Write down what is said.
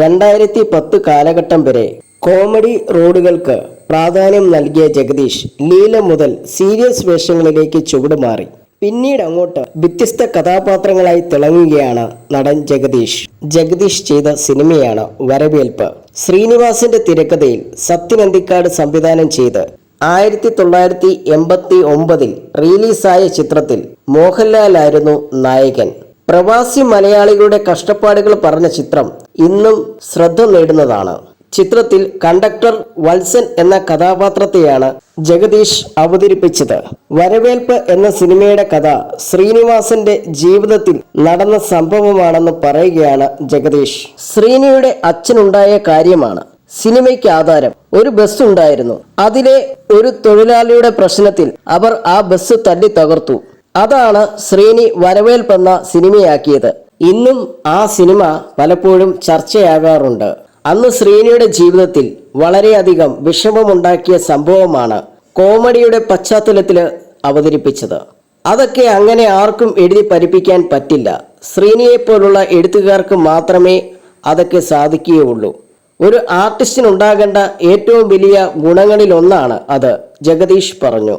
രണ്ടായിരത്തി പത്ത് കാലഘട്ടം വരെ കോമഡി റോഡുകൾക്ക് പ്രാധാന്യം നൽകിയ ജഗദീഷ് ലീല മുതൽ സീരിയസ് വേഷങ്ങളിലേക്ക് ചുവടുമാറി പിന്നീട് അങ്ങോട്ട് വ്യത്യസ്ത കഥാപാത്രങ്ങളായി തിളങ്ങുകയാണ് നടൻ ജഗദീഷ്. ജഗദീഷ് ചെയ്ത സിനിമയാണ് വരവേൽപ്പ്. ശ്രീനിവാസിന്റെ തിരക്കഥയിൽ സത്യനന്ദിക്കാട് സംവിധാനം ചെയ്ത് ആയിരത്തി തൊള്ളായിരത്തി എൺപത്തി ഒമ്പതിൽ റിലീസായ ചിത്രത്തിൽ മോഹൻലാലായിരുന്നു നായകൻ. പ്രവാസി മലയാളികളുടെ കഷ്ടപ്പാടുകൾ പറഞ്ഞ ചിത്രം ഇന്നും ശ്രദ്ധ നേടുന്നതാണ്. ചിത്രത്തിൽ കണ്ടക്ടർ വത്സൻ എന്ന കഥാപാത്രത്തെയാണ് ജഗദീഷ് അവതരിപ്പിച്ചത്. വരവേൽപ്പ് എന്ന സിനിമയുടെ കഥ ശ്രീനിവാസന്റെ ജീവിതത്തിൽ നടന്ന സംഭവമാണെന്ന് പറയുകയാണ് ജഗദീഷ്. ശ്രീനിയുടെ അച്ഛനുണ്ടായ കാര്യമാണ്. സിനിമയ്ക്ക് ആധാരം. ഒരു ബസ് ഉണ്ടായിരുന്നു. അതിലെ ഒരു തൊഴിലാളിയുടെ പ്രശ്നത്തിൽ അവർ ആ ബസ് തല്ലി തകർത്തു. അതാണ് ശ്രീനി വരവേൽപ്പെന്ന സിനിമയാക്കിയത്. ഇന്നും ആ സിനിമ പലപ്പോഴും ചർച്ചയാകാറുണ്ട്. അന്ന് ശ്രീനിയുടെ ജീവിതത്തിൽ വളരെയധികം വിഷമമുണ്ടാക്കിയ സംഭവമാണ് കോമഡിയുടെ പശ്ചാത്തലത്തിൽ അവതരിപ്പിച്ചത്. അതൊക്കെ അങ്ങനെ ആർക്കും എഴുതി പരിപ്പിക്കാൻ പറ്റില്ല. ശ്രീനിയെപ്പോലുള്ള എഴുത്തുകാർക്ക് മാത്രമേ അതൊക്കെ സാധിക്കുകയുള്ളൂ. ഒരു ആർട്ടിസ്റ്റിനുണ്ടാകേണ്ട ഏറ്റവും വലിയ ഗുണങ്ങളിലൊന്നാണ് അത് ജഗദീഷ് പറഞ്ഞു.